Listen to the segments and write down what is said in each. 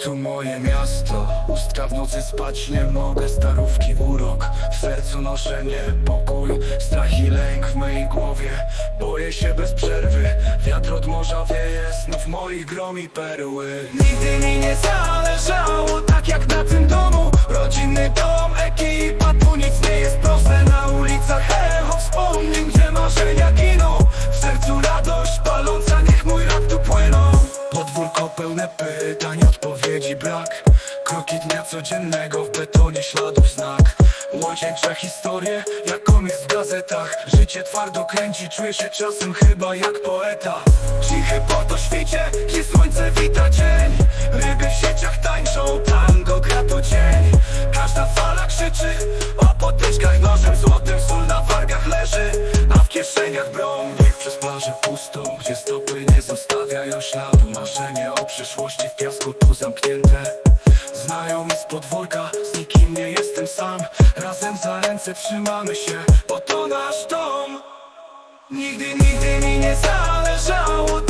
Tu moje miasto, ustka w nocy spać nie mogę Starówki urok, w sercu noszę niepokój Strach i lęk w mojej głowie, boję się bez przerwy Wiatr od morza wieje, znów moich gromi perły. Nigdy mi nie zależało, tak jak na tym domu Rodzinny dom, pełne pytań, odpowiedzi brak. Kroki dnia codziennego w betonie śladów znak. Młodzieńcze historie, jak komiks w gazetach. Życie twardo kręci, czuję się czasem chyba jak poeta. Cichy po to świecie, gdzie słońce wita dzień Ryby w sieciach tańczą, tango gra tu cień. Każda fala krzyczy, o potyczkach nożem Złotym sól na wargach leży, a w kieszeniach broń Plażę pustą, gdzie stopy nie zostawiają śladu. Marzenie o przyszłości w piasku tu zamknięte. Znają mi z podwórka, z nikim nie jestem sam. Razem za ręce trzymamy się, bo to nasz dom. Nigdy, nigdy mi nie zależało,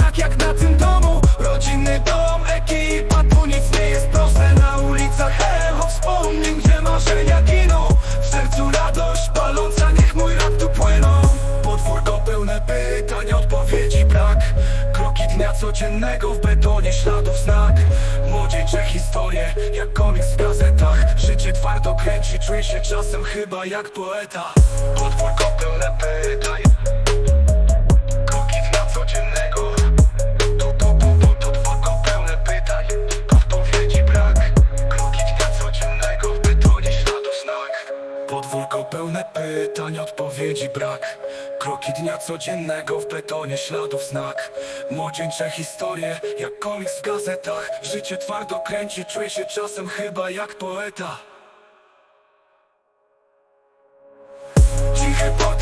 codziennego w betonie śladów znak. Młodzieńcze historie, jak komiks w gazetach. Życie twardo kręci, czuję się czasem chyba jak poeta. Tu, tu, tu, tu podwórko pełne pytań Odpowiedzi brak Kroki dnia codziennego w betonie śladów znak. Młodzieńcze historie, jak komiks w gazetach. Życie twardo kręci, czuję się czasem chyba jak poeta. Cichy po